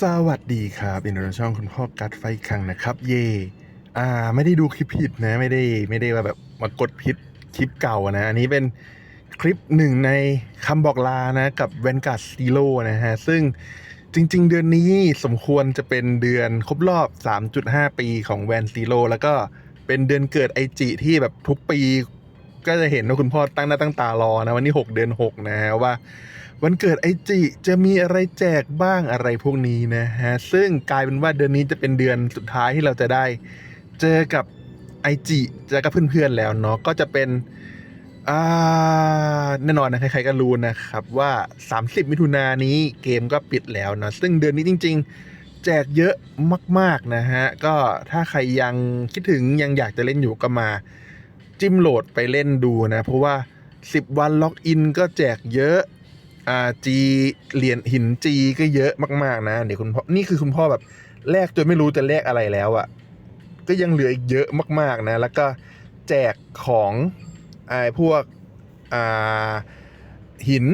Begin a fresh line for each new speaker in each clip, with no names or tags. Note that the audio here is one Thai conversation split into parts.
สวัสดีครับอินโดช่องคุณพ่อกัดไฟคังนะครับ เย่อ่า ไม่ได้ดูคลิปผิดนะ ไม่ได้ไม่ได้ว่าแบบมากดผิดคลิปเก่านะ อันนี้เป็นคลิปหนึ่งในคำบอกลานะ กับแวนการ์ดซีโร่นะฮะ ซึ่งจริง ๆ เดือนนี้สมควรจะเป็นเดือนครบรอบ 3.5 ปีของแวนซีโร่แล้วก็เป็นเดือนเกิดไอจิที่แบบทุกปี ก็จะเห็นว่าคุณพ่อตั้งหน้าตั้งตารอนะ วันนี้ 6 เดือน 6 นะฮะว่า วันเกิดไอจิจะมีอะไรแจกบ้างอะไรพวกนี้นะฮะ ซึ่งกลายเป็นว่าเดือนนี้จะเป็นเดือนสุดท้ายที่เราจะได้ เจอกับไอจิเจอกับเพื่อนๆแล้วเนาะก็จะเป็นอ่าแน่นอนนะใครๆก็รู้นะครับว่า 30 มิถุนายนนี้เกมก็ปิดแล้วนะซึ่งเดือนนี้จริง ๆ แจกเยอะมาก ๆ นะฮะ ก็ถ้าใครยังคิดถึงยังอยากจะเล่นอยู่ก็มาจิ้มโหลดไปเล่นดูนะ เพราะว่า 10 วันล็อกอินก็แจกเยอะ อ่าจีเหรียญหินจีก็เยอะมากๆนะเดี๋ยวคุณพ่อนี่คือคุณพ่อแบบแลกจนไม่รู้จะแลกอะไรแล้วอะ่ะ ก็ยังเหลืออีกเยอะมากๆนะ แล้วก็แจกของไอ้พวกอ่าหิน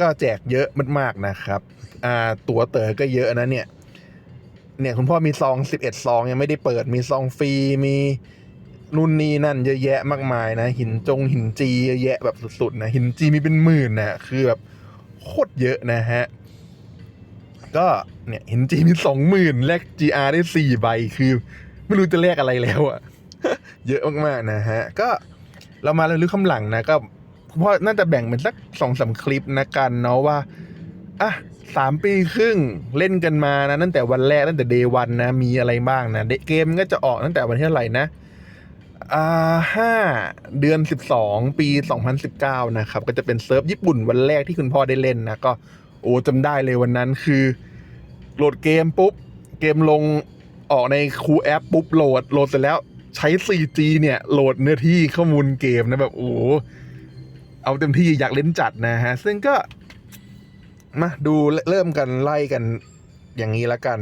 ก็แจกเยอะมากๆนะครับอ่าตั๋วเต๋อก็เยอะนะเนี่ยเนี่ยคุณพ่อมีซอง11ซองยังไม่ได้เปิดมีซองฟรีมีนู่นนี่นั่นเยอะแยะมากมายนะ หินจงหินจีเยอะแยะแบบสุดๆนะหินจีมีเป็นหมื่นนะคือแบบ โคตรเยอะนะฮะ ก็เนี่ยหินจีมีสองหมื่นแลก GR ได้สี่ใบคือ ไม่รู้จะแลกอะไรแล้วอะเยอะมากๆนะฮะ ก็เรามาเรื่องคำหลังนะก็คุณพ่อน่าจะแบ่งเป็นสักสองสามคลิปนะกันเนาะว่าอะสามปีครึ่งเล่นกันมานะตั้งแต่วันแรกตั้งแต่เดย์วันนะ มีอะไรบ้างนะเดเกมก็จะออกตั้งแต่วันที่เท่าไหร่นะ อ่าห้าเดือนสิบสองปีสองพันสิบเก้านะครับ ก็จะเป็นเซิร์ฟญี่ปุ่นวันแรกที่คุณพ่อได้เล่นนะ ก็โอ้จำได้เลยวันนั้นคือโหลดเกมปุ๊บ เกมลงออกในคูแอปปุ๊บโหลดโหลดเสร็จแล้วใช้ 4G เนี่ยโหลดเนื้อที่ข้อมูลเกมนะแบบโอ้เอาเต็มที่อยากเล่นจัดนะฮะ ซึ่งก็ มาดูเริ่มกันไล่กันอย่างนี้ละกัน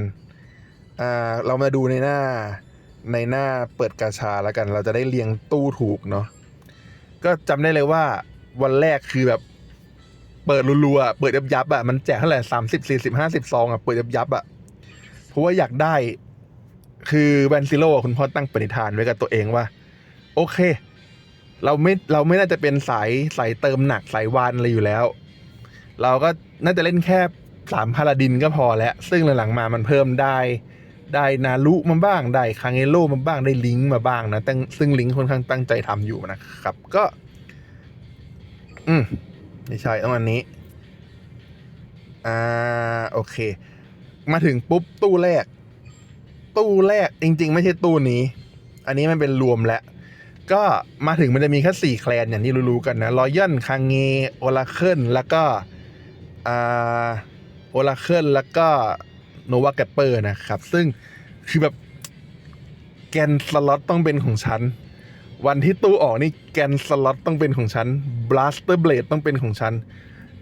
อ่า เรามาดูในหน้า ในหน้าเปิดกาชาแล้วกัน เราจะได้เรียงตู้ถูกเนาะก็จำได้เลยว่าวันแรกคือแบบ เปิดรัวๆเปิดยับยับๆอะมันแจกเท่าไหร่สามสิบสี่สิบห้าสิบซองอะเปิดยับยับๆอะเพราะว่าอยากได้ คือแวนซิโร่คุณพ่อตั้งปณิธานไว้กับตัวเองว่า โอเค เราไม่เราไม่น่าจะเป็นสายสายเติมหนักสายวานอะไรอยู่แล้ว เราก็น่าจะเล่นแค่สามพาราดินก็พอแล้ว ซึ่งหลังๆมามันเพิ่มได้ ได้นารุมาบ้าง ได้คางเอโร่มาบ้างได้ลิงก์มาบ้างนะตั้งซึ่งลิงก์ค่อนข้างตั้งใจทำอยู่นะครับ ก็ อืมไม่ใช่ต้องอันนี้ อ่า โอเค มาถึงปุ๊บตู้แรก ตู้แรกจริง ๆ ไม่ใช่ตู้นี้ อันนี้มันเป็นรวมแล้วก็มาถึงมันจะมีแค่สี่แคลนอย่างที่รู้ๆกันนะรอยัลคางเงโอลาเคิลแล้วก็อ่าโอลาเคิลแล้วก็ โนวาแกปเปอร์นะครับ ซึ่งคือแบบแกนสล็อตต้องเป็นของฉัน วันที่ตู้ออกนี่แกนสล็อตต้องเป็นของฉันบลัสเตอร์เบลดต้องเป็นของฉัน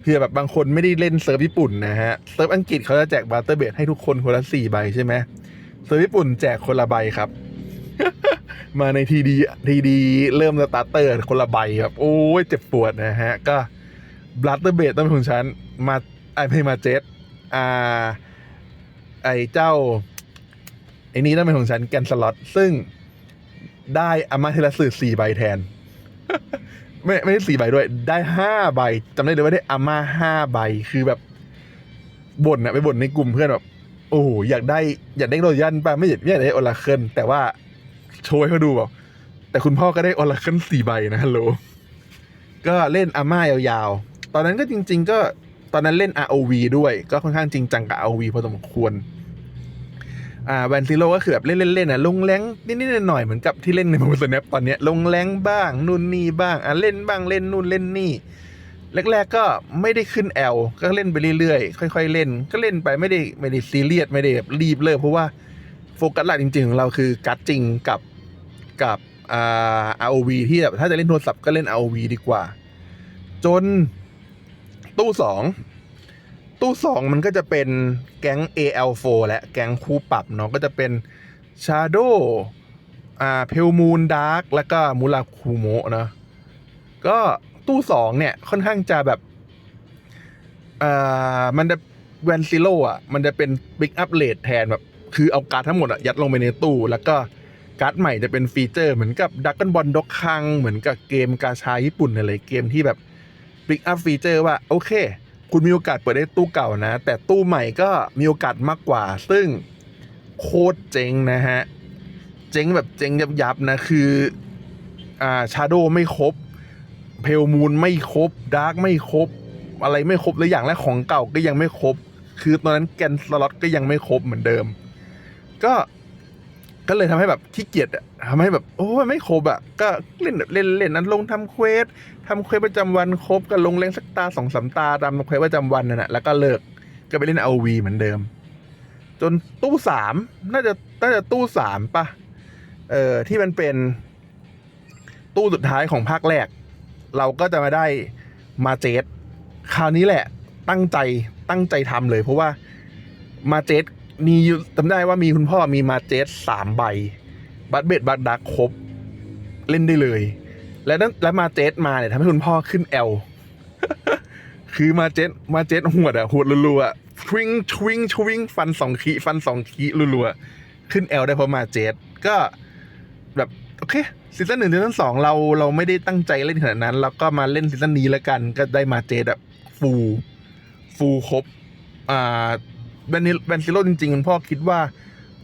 เพื่อแบบบางคนไม่ได้เล่นเซิร์ฟญี่ปุ่นนะฮะเซิร์ฟอังกฤษเขาจะแจกบลัสเตอร์เบลดให้ทุกคนคนละสี่ใบใช่ไหมเซิร์ฟญี่ปุ่นแจกคนละใบครับ มาในทีดีทีดีเริ่มสตาร์เตอร์คนละใบครับโอ้ยเจ็บปวดนะฮะก็บลัสเตอร์เบลดต้องเป็นของฉันมาไอเพมาเจตอ่า ไอ้เจ้าไอ้นี้ต้องเป็นของฉันแกนสล็อตซึ่งได้อามาเทลสึสี่ใบแทน ไม่ไม่ได้สี่ใบด้วย ได้ห้าใบจำได้เลยว่าได้อามาห้าใบคือแบบบ่นอะไปบ่นในกลุ่มเพื่อนแบบโอ้โหอยากได้อยากได้โรยันป่ะไม่อยากไม่อยากได้โอลาเคิลแต่ว่าโชว์ให้เขาดูบอกแต่คุณพ่อก็ได้โอลาเคิลสี่ใบนะฮัลโหลก็เล่นอาม่ายาวๆ ตอนนั้นก็จริง ๆ ก็ ตอนนั้นเล่น ROV ด้วยก็ค่อนข้างจริงจังกับ ROV พอสมควรอ่าแวนซิโร่ก็คือแบบเล่นๆๆนะลงแรงนิดๆหน่อยๆเหมือนกับที่เล่นในมูสแนปตอนเนี้ยลงแรงบ้างนู่นนี่บ้างอะเล่นบ้างเล่นนู่นเล่นนี่แรกๆก็ไม่ได้ขึ้นแอลก็เล่นไปเรื่อยๆค่อย ๆ เล่น ก็เล่นไปไม่ได้ไม่ได้ซีเรียสไม่ได้รีบเลิกเพราะว่าโฟกัสหลักจริงๆของเราคือกัดจริงกับกับอ่า ROV ที่แบบถ้าจะเล่นโทรศัพท์ก็เล่น ROV ดีกว่า จน ตู้สองตู้สองมันก็จะเป็นแก๊ง AL4 และแก๊งคู่ปรับเนาะก็จะเป็น Shadow อ่าเพลมูนดาร์กแล้วก็มูราคูโมะเนาะก็ตู้สองเนี่ยค่อนข้างจะแบบอ่ามันจะแวนซิโลอะ มันจะเป็นบิ๊กอัพเลแทนแบบ คือเอาการ์ดทั้งหมดอะ ยัดลงไปในตู้ แล้วก็การ์ดใหม่จะเป็นฟีเจอร์เหมือนกับดักกันบอลด็อกคัง เหมือนกับเกมกาชาญี่ปุ่นอะไรเกมที่แบบ บิ๊กอัพฟีเจอร์ว่าโอเค คุณมีโอกาสเปิดได้ตู้เก่านะ แต่ตู้ใหม่ก็มีโอกาสมากกว่า ซึ่งโคตรเจ๋งนะฮะ เจ๊งแบบเจ๊งยับยับนะ คืออ่าชาโดไม่ครบเพลมูนไม่ครบดาร์กไม่ครบ อะไรไม่ครบและอย่างแรกของเก่าก็ยังไม่ครบ คือตอนนั้นแกนสล็อตก็ยังไม่ครบเหมือนเดิม ก็ ก็เลยทำให้แบบขี้เกียจอะทำให้แบบโอ้ไม่ครบอะก็เล่นแบบเล่นเล่นนั้นลงทำเควสทำเควสประจำวันครบก็ลงเล่นสักตาสองสามตาตามเควสประจำวันนั่นแหละแล้วก็เลิกก็ไปเล่นเอาวีเหมือนเดิม จนตู้สามน่าจะน่าจะตู้สามปะเออที่มันเป็น ตู้สุดท้ายของภาคแรก เราก็จะมาได้มาเจสคราวนี้แหละ ตั้งใจตั้งใจทำเลย เพราะว่ามาเจส มีจำได้ว่ามีคุณพ่อมีมาเจสสามใบ บัตรเบ็ดบัตรดักครบ เล่นได้เลย และนั้นและมาเจสมาเนี่ยทำให้คุณพ่อขึ้นแอลคือมาเจสมาเจสหวดอะหวดรัวๆทวิงทวิงทวิงฟันสองขีฟันสองขีรัวๆขึ้นแอลได้เพราะมาเจสก็แบบโอเคซีซั่นหนึ่งซีซั่นสองเราเราไม่ได้ตั้งใจเล่นขนาดนั้น เราก็มาเล่นซีซั่นนี้แล้วกัน ก็ได้มาเจสแบบฟูฟูครบอ่า แบนแบนซิโร่จริงๆคุณพ่อคิดว่า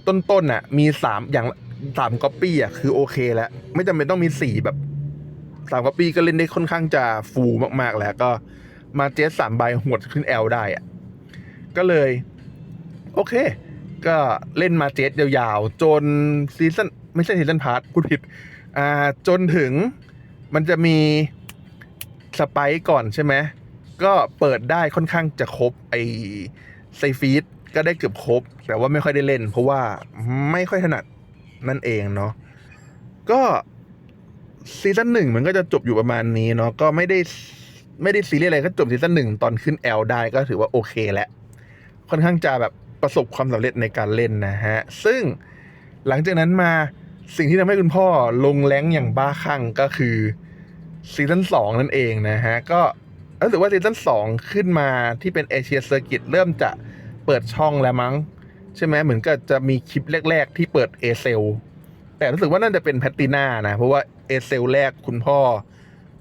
ต้นๆน่ะ มีสามอย่างสามก๊อปปี้อะคือโอเคแล้ว ไม่จำเป็นต้องมีสี่แบบสามก๊อปปี้ก็เล่นได้ค่อนข้างจะฟูมากๆแล้วก็มาเจสสามใบหวดขึ้นแอลได้อะก็เลย โอเค ก็เล่นมาเจสยาวๆ จนซีซันไม่ใช่ซีซันพาร์ทพูดผิดอ่าจนถึงมันจะมีสไปก่อนใช่ไหมก็เปิดได้ค่อนข้างจะครบไอไซฟีด ก็ได้เกือบครบ แต่ว่าไม่ค่อยได้เล่น เพราะว่าไม่ค่อยถนัดนั่นเองเนาะก็ซีซั่นหนึ่งมันก็จะจบอยู่ประมาณนี้เนาะก็ไม่ได้ไม่ได้ซีเรียสอะไรก็จบซีซั่นหนึ่งตอนขึ้นแอลได้ก็ถือว่าโอเคแหละค่อนข้างจะแบบประสบความสำเร็จในการเล่นนะฮะ ซึ่งหลังจากนั้นมาสิ่งที่ทำให้คุณพ่อลงแรงอย่างบ้าคลั่งก็คือซีซั่นสองนั่นเองนะฮะ ก็รู้สึกว่าซีซั่นสองขึ้นมาที่เป็นเอเชียเซอร์กิตเริ่มจะ เปิดช่องแล้วมั้ง ใช่ไหมเหมือนกับจะมีคลิปแรก ๆ ที่เปิดเอเซลแต่รู้สึกว่าน่าจะเป็นแพตติน่านะ เพราะว่าเอเซลแรกคุณพ่อ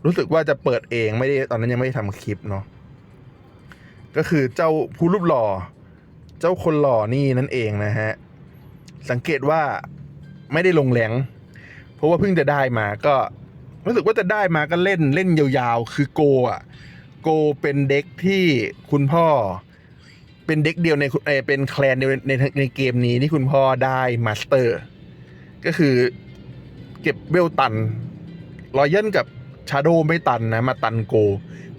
รู้สึกว่าจะเปิดเองไม่ได้ตอนนั้นยังไม่ได้ทำคลิปเนาะก็คือเจ้าผู้รูปหล่อ เจ้าคนหล่อนี่นั่นเองนะฮะ สังเกตว่าไม่ได้ลงแรงเพราะว่าเพิ่งจะได้มาก็รู้สึกว่าจะได้มาก็เล่นเล่นยาวๆ คือโกอะ โกเป็นเด็กที่คุณพ่อ เป็นเด็กเดียวในเอ่อเป็นแคลนเดียวในในในเกมนี้ที่คุณพ่อได้มาสเตอร์ ก็คือเก็บเวลตันรอยยันกับชาโดไม่ตันนะ มาตันโก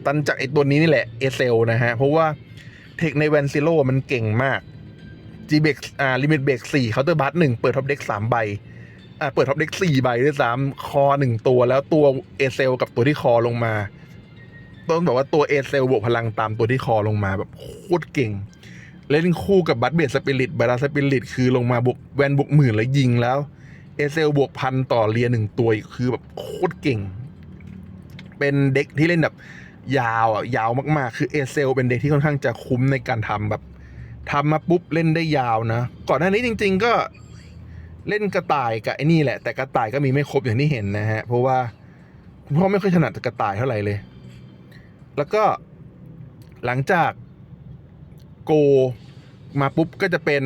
ตันจากไอตัวนี้นี่แหละเอเซลนะฮะ เพราะว่าเทคในแวนซิโลมันเก่งมาก g b x อ่าลิมิตเบกสี่เคาน์เตอร์บัสหนึ่งเปิดท็อปเด็กสามใบอ่าเปิดท็อปเด็กสี่ใบด้วยซ้ำคอหนึ่งตัวแล้วตัวเอเซลกับตัวที่คอลงมา ต้องบอกว่าตัวเอเซลบวกพลังตามตัวที่คอลงมาแบบโคตรเก่ง เล่นคู่กับบัตเบสสปิริตบาราสปิริตคือลงมาบวกแวนบวกหมื่นแล้วยิงแล้วเอเซลบวกพันต่อเรียหนึ่งตัวคือแบบโคตรเก่ง เป็นเด็กที่เล่นแบบยาวอะยาวมากๆ คือเอเซลเป็นเด็กที่ค่อนข้างจะคุ้มในการทำแบบทำมาปุ๊บเล่นได้ยาวนะ ก่อนหน้านี้จริง ๆ ก็เล่นกระต่ายกับไอ้นี่แหละ แต่กระต่ายก็มีไม่ครบอย่างที่เห็นนะฮะ เพราะว่าคุณพ่อไม่ค่อยถนัดกระต่ายเท่าไหร่เลย แล้วก็หลังจาก โกมาปุ๊บก็จะเป็น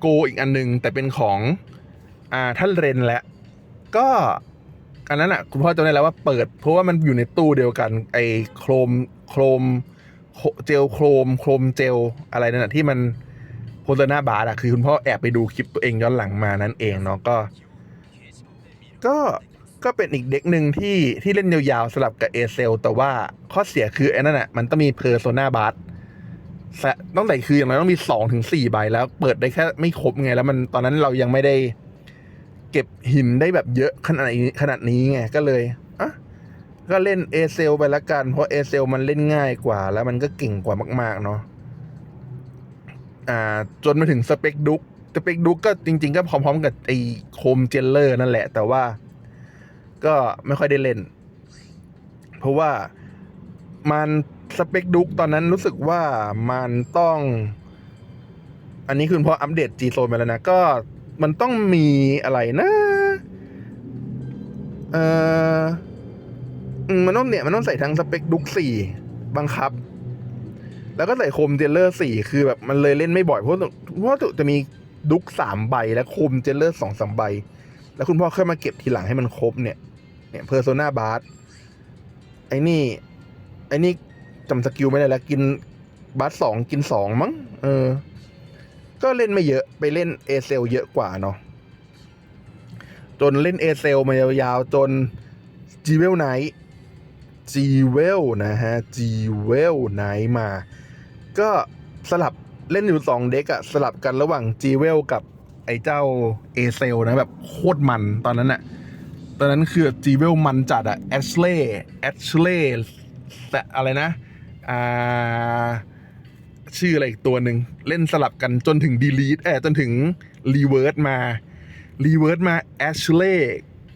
โกอีกอันหนึง แต่เป็นของอ่าท่านเรนแหละ ก็อันนั้นอะคุณพ่อจำได้แล้วว่าเปิด เพราะว่ามันอยู่ในตู้เดียวกัน ไอ้โครมโครมเจลโครมโครมเจลอะไรนั่นแหะที่มันโพสนาบาร์อะคือคุณพ่อแอบไปดูคลิปตัวเองย้อนหลังมานั่นเองเนาะก็ก็ก็เป็นอีกเด็กหนึ่งที่ที่เล่นยาวๆสลับกับเอเซลแต่ว่าข้อเสียคือไอ้นั่นอะมันต้องมีเพอร์โซนาบาร์ ตั้งแต่คืออย่างไรต้องมีสองถึงสี่ใบแล้ว เปิดได้แค่ไม่ครบไง แล้วมันตอนนั้นเรายังไม่ได้เก็บหินได้แบบเยอะขนาดนี้ขนาดนี้ไงก็เลยอะก็เล่นเอเซลไปละกัน เพราะเอเซลมันเล่นง่ายกว่า แล้วมันก็เก่งกว่ามาก ๆ เนาะอ่า จนมาถึงสเปกดุกสเปกดุกก็จริง ๆ ก็พร้อมๆกับไอ้โคมเจลเลอร์นั่นแหละ แต่ว่า ก็ไม่ค่อยได้เล่น เพราะว่ามัน สเปคดุกตอนนั้นรู้สึกว่ามันต้อง อันนี้คุณพออัปเดต G โซนมาแล้วนะ ก็มันต้องมีอะไรนะ เออมันต้องเนี่ยมันต้องใส่ทั้งสเปคดุกสี่บังคับ แล้วก็ใส่โคมเจลเลอร์สี่คือแบบมันเลยเล่นไม่บ่อยเพราะเพราะว่าจะมีดุกสามใบและโคมเจลเลอร์สองสามใบ แล้วคุณพ่อค่อยมาเก็บทีหลังให้มันครบเนี่ย เนี่ยเพอร์โซนาบาร์ไอ้นี่ ไอ้นี่ จำสกิลไม่ได้แล้วกินบาร์สองกินสองมั้งเออ ก็เล่นไม่เยอะไปเล่นเอเซลเยอะกว่าเนาะจนเล่นเอเซลมายาวๆ จนจีเวลไนท์จีเวลนะฮะจีเวลไนท์มา ก็สลับเล่นอยู่สองเด็กอะสลับกันระหว่างจีเวลกับไอ้เจ้าเอเซลนะแบบโคตรมันตอนนั้นอะตอนนั้นคือจีเวลมันจัดอะแอชเล่แอชเล่อะไรนะ อ่าชื่ออะไรอีกตัวหนึ่งเล่นสลับกันจนถึงดีลีทเออจนถึงรีเวิร์สมารีเวิร์สมาแอชเล่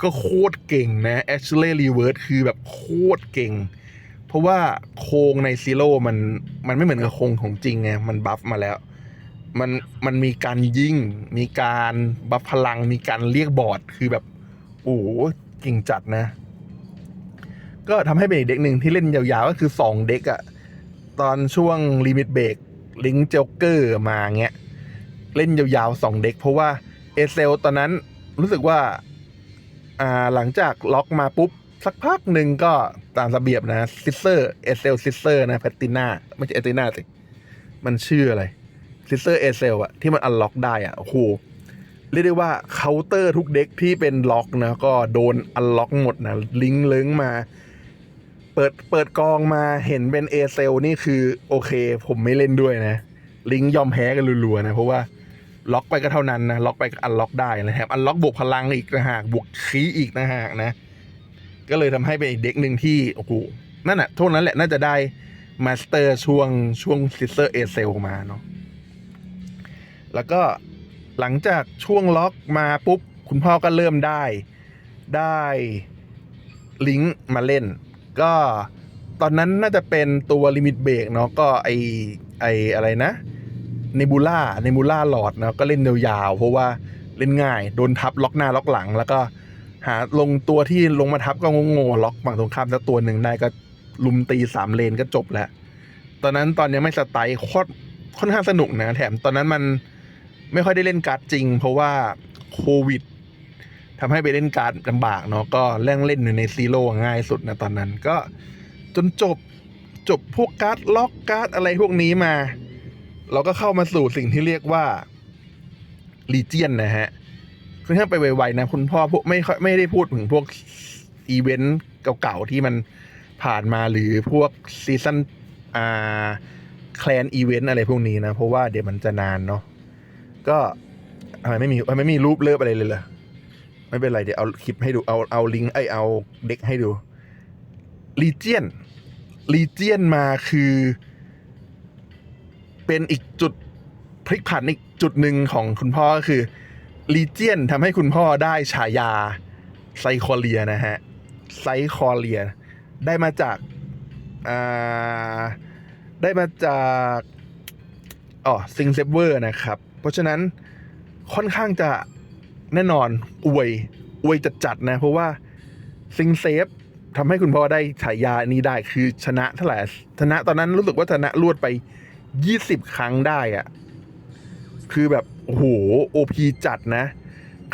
ก็โคตรเก่งนะแอชเล่รีเวิร์สคือแบบโคตรเก่ง เพราะว่าโครงในซีโร่มันมันไม่เหมือนกับโครงของจริงไงมันบัฟมาแล้ว มันมันมีการยิงมีการบัฟพลังมีการเรียกบอร์ดคือแบบโอ้โหเก่งจัดนะ ก็ทำให้เป็นอีกเด็กหนึ่งที่เล่นยาวๆก็คือ2เด็กอะ ตอนช่วงลิมิตเบรกลิงเจลเกอร์มาเงี้ย เล่นยาวๆ2เด็ก เพราะว่าเอเซลตอนนั้นรู้สึกว่าอ่าหลังจากล็อกมาปุ๊บ สักพักหนึ่งก็ตามระเบียบนะซิสเซอร์เอเซลซิสเซอร์นะแพตติน่าไม่ใช่แพตติน่าสิ มันชื่ออะไรซิสเซอร์เอเซลอะที่มันอันล็อกได้อะโอ้โหเรียกได้ว่าเคาน์เตอร์ทุกเด็กที่เป็นล็อกนะ ก็โดนอันล็อกหมดนะ ลิงก์เลิงมา เปิดเปิดกองมาเห็นเป็นเอเซลนี่คือโอเค ผมไม่เล่นด้วยนะ ลิงยอมแพ้กันรัวๆนะ เพราะว่าล็อกไปก็เท่านั้นนะ ล็อกไปก็อันล็อกได้นะแถมอันล็อกบวกพลังอีกนะหากบวกคีอีกนะหากนะ ก็เลยทำให้เป็นอีกเด็กหนึ่งที่โอ้โหนั่นแหะช่วงนั้นแหละน่าจะได้มาสเตอร์ช่วงช่วงซิสเตอร์เอเซลมาเนาะแล้วก็หลังจากช่วงล็อกมาปุ๊บ คุณพ่อก็เริ่มได้ได้ลิงก์มาเล่น ก็ตอนนั้นน่าจะเป็นตัวลิมิตเบรกเนาะก็ไอไออะไรนะเนบูล่าเนบูล่าหลอดเนาะก็เล่นยาวๆเพราะว่าเล่นง่าย โดนทับล็อกหน้าล็อกหลัง แล้วก็หาลงตัวที่ลงมาทับก็งงๆล็อกฝั่งตรงข้ามแล้วตัวหนึ่งได้ก็ลุมตีสามเลนก็จบแล้ว ตอนนั้นตอนยังไม่สไตล์โคตรค่อนข้างสนุกนะ แถมตอนนั้นมันไม่ค่อยได้เล่นการ์ดจริง เพราะว่าโควิด ทำให้ไปเล่นการ์ดลำบากเนาะก็เล่นเล่นอยู่ในซีโร่ง่ายสุดนะตอนนั้นก็จนจบจบพวกการ์ดล็อกการ์ดอะไรพวกนี้มา เราก็เข้ามาสู่สิ่งที่เรียกว่าลีเจียนนะฮะค่อนข้าไปไวๆนะ คุณพ่อพวกไม่ค่อยไม่ได้พูดถึงพวกอีเวนต์เก่าๆที่มันผ่านมาหรือพวกซีซันอ่าแคลนอีเวนต์อะไรพวกนี้นะ เพราะว่าเดี๋ยวมันจะนานเนาะก็ทำไมไม่มีไม่มีรูปเลิฟอะไรเลยเล่ะ ไม่เป็นไรเดี๋ยวเอาคลิปให้ดูเอาเอาลิงก์ไอเอาเด็กให้ดูลีเจียนลีเจียนมาคือ เป็นอีกจุดพลิกผันอีกจุดหนึ่งของคุณพ่อก็คือลีเจียนทำให้คุณพ่อได้ฉายาไซคอเลียนะฮะไซคอเลีย ได้มาจากอ่าได้มาจากอ๋อซิงเซเวอร์นะครับ เพราะฉะนั้นค่อนข้างจะ แน่นอนอวยอวยจัดๆนะ เพราะว่าซิงเซฟทำให้คุณพ่อได้ฉายานี้ได้คือชนะเท่าไหร่ชนะตอนนั้นรู้สึกว่าชนะรวดไปยี่สิบครั้งได้อะคือแบบโอ้โหโอพีจัดนะ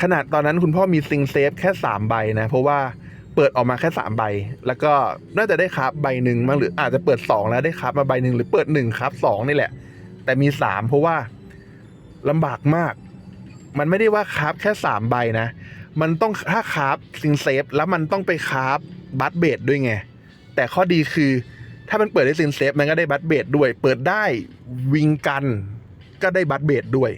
ขนาดตอนนั้นคุณพ่อมีซิงเซฟแค่สามใบนะ เพราะว่าเปิดออกมาแค่สามใบ แล้วก็น่าจะได้ครับใบหนึ่งมั้งหรืออาจจะเปิดสองแล้วได้ครับมาใบหนึ่งหรือเปิดหนึ่งครับสองนี่แหละ แต่มีสามเพราะว่าลำบากมาก มันไม่ได้ว่าคราฟแค่สามใบนะ มันต้องถ้าคราฟซิงเซฟแล้วมันต้องไปคราฟบัตเบดด้วยไง แต่ข้อดีคือ ถ้ามันเปิดได้ซิงเซฟมันก็ได้บัตเบดด้วย เปิดได้วิงกันก็ได้บัตเบดด้วย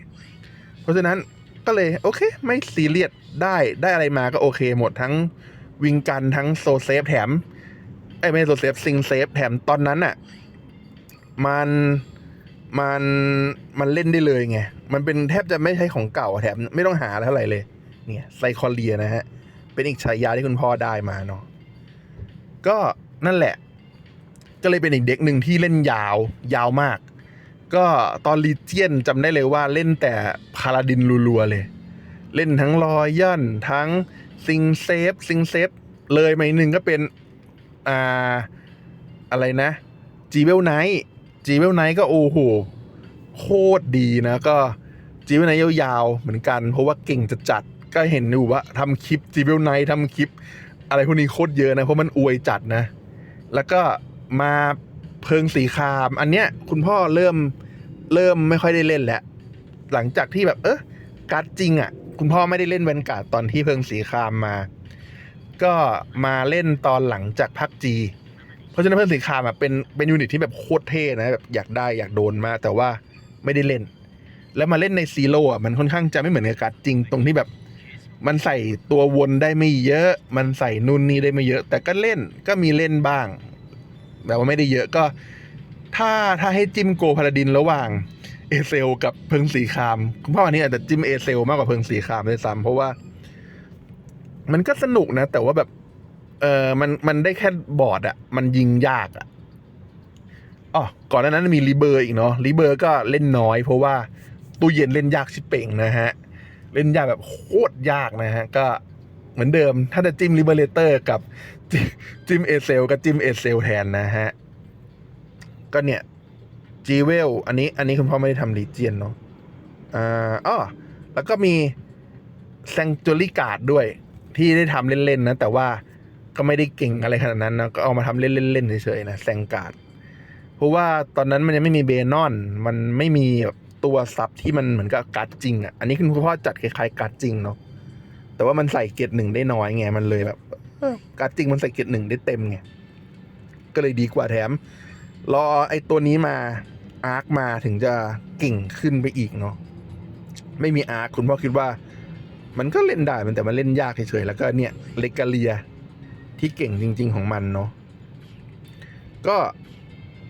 เพราะฉะนั้นก็เลยโอเค ไม่ซีเรียสได้ได้อะไรมาก็โอเคหมดทั้งวิงกันทั้งโซเซฟแถมไอ้ไม่โซเซฟซิงเซฟแถมตอนนั้นอะมัน มันมันเล่นได้เลยไง มันเป็นแทบจะไม่ใช่ของเก่าแถมไม่ต้องหาอะไรเท่าไหร่เลย เนี่ยไซคอเลียนะฮะ เป็นอีกฉายาที่คุณพ่อได้มาเนาะก็นั่นแหละ ก็เลยเป็นอีกเด็กหนึ่งที่เล่นยาว ยาวมาก ก็ตอนลีเจียนจำได้เลยว่าเล่นแต่พาลาดินรัวๆเลย เล่นทั้งรอยยันทั้งซิงเซฟซิงเซฟเลยมาอีกหนึ่งก็เป็น อ่า อะไรนะจีเวลไนท์ จีเวลไนก็โอ้โหโคตรดีนะก็จีเวลไนยาวๆเหมือนกัน เพราะว่าเก่งจะจัดก็เห็นอยู่ว่าทำคลิปจีเวลไนทำคลิป อะไรพวกนี้โคตรเยอะนะเพราะมันอวยจัดนะ แล้วก็มาเพิงสีคาม อันเนี้ยคุณพ่อเริ่มเริ่มไม่ค่อยได้เล่นแล้ว หลังจากที่แบบเออการ์ดจริงอะ่ะ คุณพ่อไม่ได้เล่นแวนการ์ดตอนที่เพิงสีคามมา ก็มาเล่นตอนหลังจากพักจี เพราะฉะนั้นเพิงสีคามอะเป็นเป็นยูนิตที่แบบโคตรเท่นะแบบอยากได้อยากโดนมากแต่ว่าไม่ได้เล่น แล้วมาเล่นในซีโร่อะมันค่อนข้างจะไม่เหมือนกับการ์ดจริงตรงที่แบบ มันใส่ตัววนได้ไม่เยอะ มันใส่นู่นนี่ได้ไม่เยอะ แต่ก็เล่นก็มีเล่นบ้าง แต่ว่าไม่ได้เยอะก็ ถ้าถ้าให้จิ้มโกพาราดินระหว่างเอเซลกับเพิงสีคามคุณพ่ออันนี้อาจจะจิ้มเอเซลมากกว่าเพิงสีคามด้วยซ้ำเพราะว่า มันก็สนุกนะ แต่ว่าแบบ เออมันมันได้แค่บอร์ดอะมันยิงยากอะอ๋อก่อนหน้านั้นมีรีเบอร์อีกเนาะรีเบอร์ก็เล่นน้อย เพราะว่าตู้เย็นเล่นยากชิบเป่งนะฮะ เล่นยากแบบโคตรยากนะฮะ ก็เหมือนเดิมถ้าจะจิ้ม Liberator กับจิจิ้มเอเซลก็จิ้มเอเซลแทนนะฮะ ก็เนี่ยจีเวลอันนี้ อันนี้คุณพ่อไม่ได้ทำลีเจียนเนาะอ่าอ้อแล้วก็มีแซงจูรี่การ์ดด้วยที่ได้ทำเล่น ๆ นะ แต่ว่า ก็ไม่ได้เก่งอะไรขนาดนั้นนะก็เอามาทำเล่นๆเฉยๆนะแซงการ์ดเพราะว่าตอนนั้นมันยังไม่มีเบนอน มันไม่มีแบบตัวซับที่มันเหมือนกับการ์ดจริงอะอันนี้คุณพ่อจัดคล้ายๆการ์ดจริงเนาะแต่ว่ามันใส่เกียรดหนึ่งได้น้อยไงมันเลยแบบการ์ดจริงมันใส่เกียรดหนึ่งได้เต็มไงก็เลยดีกว่าแถมรอไอ้ตัวนี้มาอาร์คมาถึงจะเก่งขึ้นไปอีกเนาะไม่มีอาร์คคุณพ่อคิดว่า มันก็เล่นได้มันแต่มันเล่นยากเฉยๆแล้วก็เนี่ยเลกาเลีย ที่เก่งจริง ๆ ของมันเนาะก็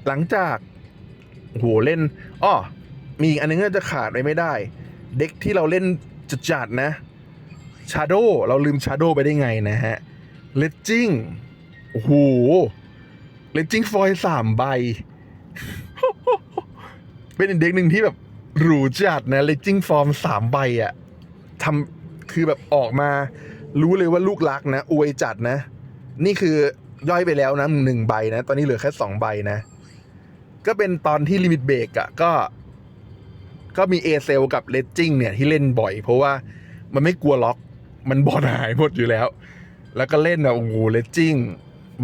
หลังจากโหเล่นอ้อมีอีกอันนึงที่จะขาดไปไม่ได้ เด็กที่เราเล่นจัดๆนะชาโดเราลืมชาโดไปได้ไงนะฮะเลดจิ้งโอ้โหเลดจิ้งฟอยสามใบ เป็นอีกเด็กหนึ่งที่แบบหรูจัดนะเลดจิ้งฟอร์มสามใบอะทำคือแบบออกมา รู้เลยว่าลูกรักนะ อวยจัดนะ นี่คือย่อยไปแล้วนะหนึ่งใบนะ ตอนนี้เหลือแค่สองใบนะ ก็เป็นตอนที่ลิมิตเบรกอะก็ ก็มีเอเซลกับเลดจิ้งเนี่ยที่เล่นบ่อย เพราะว่ามันไม่กลัวล็อก มันบอลหายหมดอยู่แล้ว แล้วก็เล่นแบบโอ้โหเลดจิ้ง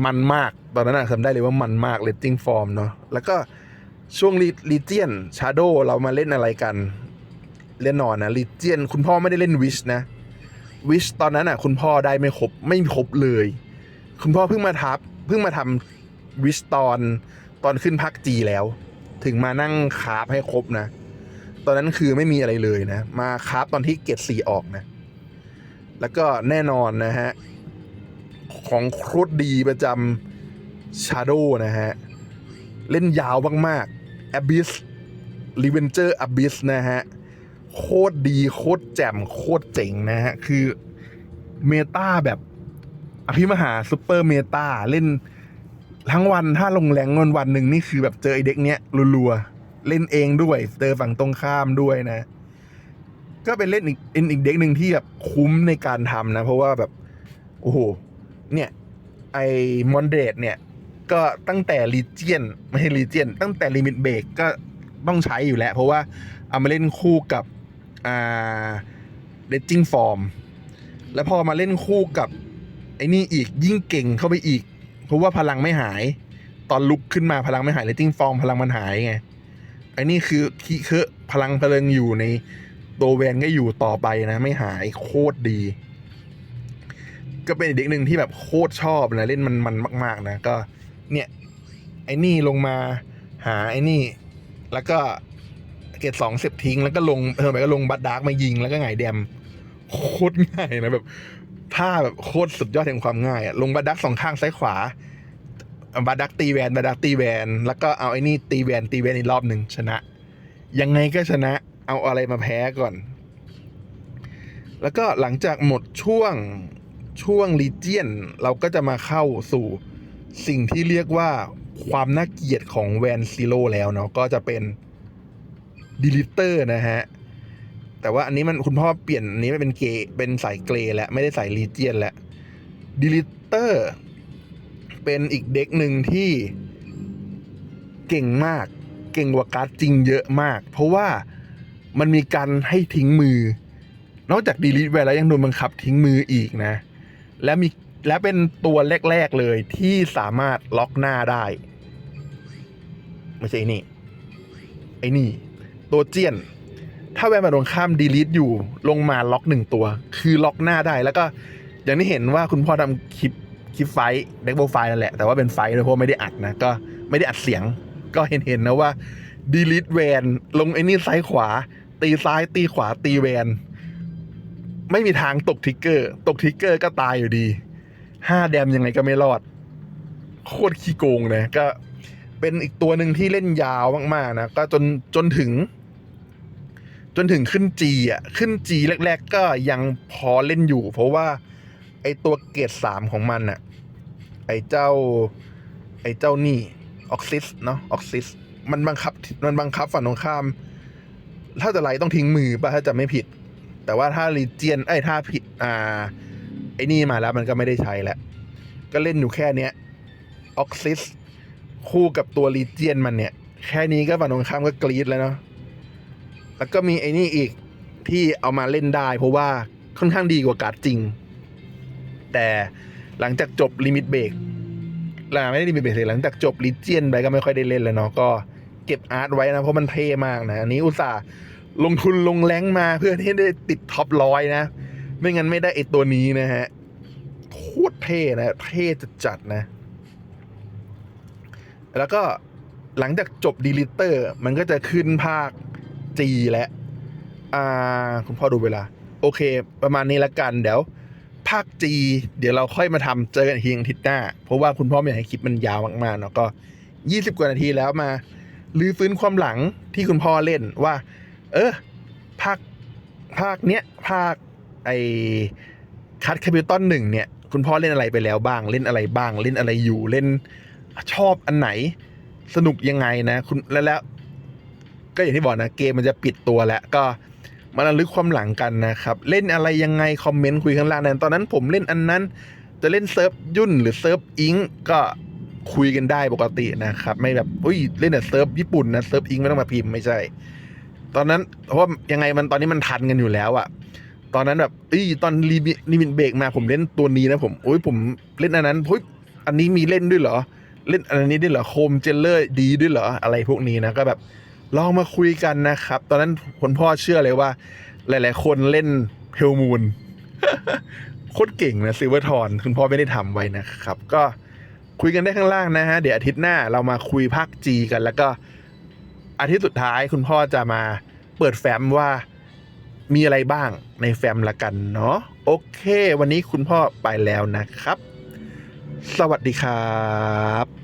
มันมาก ตอนนั้นอะทำได้เลยว่ามันมากเลดจิ้งฟอร์มเนาะแล้วก็ช่วงลีเจียนชาโดเรามาเล่นอะไรกันเล่นนอนนะลีเจียนคุณพ่อไม่ได้เล่นวิชนะวิชตอนนั้นอะ คุณพ่อได้ไม่ครบไม่ครบเลย คุณพ่อเพิ่งมาทับเพิ่งมาทำวิชตอนตอนขึ้นพักจีแล้ว ถึงมานั่งคาบให้ครบนะ ตอนนั้นคือไม่มีอะไรเลยนะ มาคาบตอนที่เกรดสีออกนะ แล้วก็แน่นอนนะฮะ ของโคตรดีประจำชาโดนะฮะ เล่นยาวมากๆ Abyss r e v e n g e r Abyss นะฮะ โคตรดีโคตรแจ่มโคตรเจ๋งนะฮะ คือเมตาแบบ อภิมหาซูเปอร์เมตาเล่นทั้งวันถ้าลงแรงวันวันหนึ่งนี่คือแบบเจอไอเด็กเนี้ยรัวๆเล่นเองด้วยเจอฝั่งตรงข้ามด้วยนะ ก็เป็นเล่นอีกเอีกเด็กหนึ่งที่แบบคุ้มในการทำนะ เพราะว่าแบบโอ้โหเนี่ยไอมอนเดตเนี่ย ก็ตั้งแต่ลีเจียนไม่ใช่ลีเจียนตั้งแต่ลิมิตเบรกก็ต้องใช้อยู่แล้ว เพราะว่าเอามาเล่นคู่กับอ่าเดจิ้งฟอร์มแล้วพอมาเล่นคู่กับ ไอ้นี่อีกยิ่งเก่งเข้าไปอีก เพราะว่าพลังไม่หาย ตอนลุกขึ้นมาพลังไม่หายเลติ้งฟอร์มพลังมันหายไงไอ้นี่คือคีเคอะพลังพลิงอยู่ในตัวแวนก็อยู่ต่อไปนะ ไม่หายโคตรดี ก็เป็นเด็กหนึ่งที่แบบโคตรชอบนะเล่นมันมันมาก ๆ นะ ก็เนี่ย ไอ้นี่ลงมาหาไอ้นี่ แล้วก็เกตสองเสร็จทิ้งแล้วก็ลงเออไปก็ลงบัตดาร์กมายิงแล้วก็ไงายแดมโคตรง่ายนะแบบ ท่าแบบโคตรสุดยอดแห่งความง่ายอะลงบัตดักสองข้างซ้ายขวาบัตดักตีแวนบัตดักตีแวนแล้วก็เอาไอ้นี่ตีแวนตีแวนอีกรอบหนึ่งชนะ ยังไงก็ชนะเอาอะไรมาแพ้ก่อน แล้วก็หลังจากหมดช่วงช่วงลีเจียน เราก็จะมาเข้าสู่สิ่งที่เรียกว่าความน่าเกลียดของแวนซิโร่แล้วเนาะก็จะเป็นดีลิเตอร์นะฮะ แต่ว่าอันนี้มันคุณพ่อเปลี่ยนอันนี้ไม่เป็นเกย์เป็นสายเกรย์แล้วไม่ได้สายลีเจียนแล้วดีลิเตอร์เป็นอีกเด็กหนึ่งที่เก่งมาก เก่งกว่าการ์ดจริงเยอะมาก เพราะว่ามันมีการให้ทิ้งมือ นอกจากดีลิทแวนแล้วยังโดนบังคับทิ้งมืออีกนะ และมีและเป็นตัวแรก ๆ เลยที่สามารถล็อกหน้าได้ ไม่ใช่อ้นี่ ไอ้นี่ ตัวเจียน ถ้าแวนมาตรงข้ามดีลิทอยู่ลงมาล็อกหนึ่งตัว คือล็อกหน้าได้แล้วก็อย่างที่เห็นว่าคุณพ่อทำคลิปคลิปไฟเด็กโบไฟนั่นแหละ แต่ว่าเป็นไฟท์นะเพราะไม่ได้อัดนะก็ไม่ได้อัดเสียง ก็เห็นเห็นนะว่าดีลิทแวนลงไอ้นี่ซ้ายขวา ตีซ้ายตีขวาตีแวนไม่มีทางตกทิกเกอร์ ตกทิกเกอร์ก็ตายอยู่ดีห้าแดมยังไงก็ไม่รอด โคตรขี้โกงนะก็เป็นอีกตัวหนึ่งที่เล่นยาวมากๆนะก็จนจนถึง จนถึงขึ้นจีอะขึ้นจีแรก ๆ ก็ยังพอเล่นอยู่ เพราะว่า ไอตัวเกรดสามของมันอะ ไอเจ้า ไอเจ้านี่ออกซิสเนาะออกซิสมันบังคับมันบังคับฝั่งตรงข้าม ถ้าจะไล่ต้องทิ้งมือป่ะถ้าจะไม่ผิด แต่ว่าถ้าลีเจียนไอ้ถ้าผิดอ่าไอ้นี่มาแล้วมันก็ไม่ได้ใช้แล้ว ก็เล่นอยู่แค่เนี้ยออกซิสคู่กับตัวลีเจียนมันเนี่ย แค่นี้ก็ฝั่งตรงข้ามก็กรีดแล้วเนาะ แล้วก็มีไอ้นี่อีกที่เอามาเล่นได้ เพราะว่าค่อนข้างดีกว่าการ์ดจริง แต่หลังจากจบลิมิตเบรกหลังไม่ได้ลิมิตเบรกเลยหลังจากจบลีเจียนไปก็ไม่ค่อยได้เล่นแล้วเนาะก็เก็บอาร์ตไว้นะเพราะมันเท่มากนะอันนี้อุตส่าห์ลงทุนลงแรงมาเพื่อที่ได้ติดท็อปร้อยนะ ไม่งั้นไม่ได้ไอตัวนี้นะฮะโคตรเท่นะเท่จะจัดนะ แล้วก็หลังจากจบดีลิเตอร์ มันก็จะขึ้นภาค G และอ่าคุณพ่อดูเวลา โอเค ประมาณนี้ละกัน เดี๋ยวภาค G เดี๋ยวเราค่อยมาทำเจอกันอีกทีอาทิตย์หน้า เพราะว่าคุณพ่อไม่อยากให้คลิปมันยาวมากๆเนาะก็ 20 กว่านาทีแล้วมาลื้อฟื้นความหลังที่คุณพ่อเล่นว่า เออ ภาคภาคเนี้ยภาคไอคัดแคปิตอลหนึ่งเนี่ย คุณพ่อเล่นอะไรไปแล้วบ้าง เล่นอะไรบ้าง เล่นอะไรอยู่เล่นชอบอันไหน สนุกยังไงนะ คุณแล้วแล้ว ก็อย่างที่บอกนะเกมมันจะปิดตัวแล้วก็มาระลึกความหลังกันนะครับ เล่นอะไรยังไง คอมเมนต์คุยข้างล่างนั้นตอนนั้นผมเล่นอันนั้น จะเล่นเซิร์ฟยุ่นหรือเซิร์ฟอิงก็คุยกันได้ปกตินะครับ ไม่แบบอุ้ยเล่นแต่เซิร์ฟญี่ปุ่นนะเซิร์ฟอิงไม่ต้องมาพิมพ์ไม่ใช่ ตอนนั้นเพราะยังไงมันตอนนี้มันทันกันอยู่แล้วอะตอนนั้นแบบอ้ยตอนรีมิมิตเบรกมาผมเล่นตัวนี้นะผมโอ้ยผมเล่นอันนั้นเฮ้ยอันนี้มีเล่นด้วยเหรอ เล่นอันนี้ด้วยเหรอโคมเจลเลอร์ดีด้วยเหรออะไรพวกนี้นะก็แบบ ลองมาคุยกันนะครับ ตอนนั้นคุณพ่อเชื่อเลยว่า หลาย ๆ คนเล่นเพลมูนโคตรเก่งนะซิลเวอร์ทอนคุณพ่อไม่ได้ทำไว้นะครับ ก็คุยกันได้ข้างล่างนะฮะ เดี๋ยวอาทิตย์หน้าเรามาคุยภาคจีกันแล้วก็อาทิตย์สุดท้ายคุณพ่อจะมาเปิดแฟ้มว่ามีอะไรบ้างในแฟ้มละกันเนาะโอเค วันนี้คุณพ่อไปแล้วนะครับ สวัสดีครับ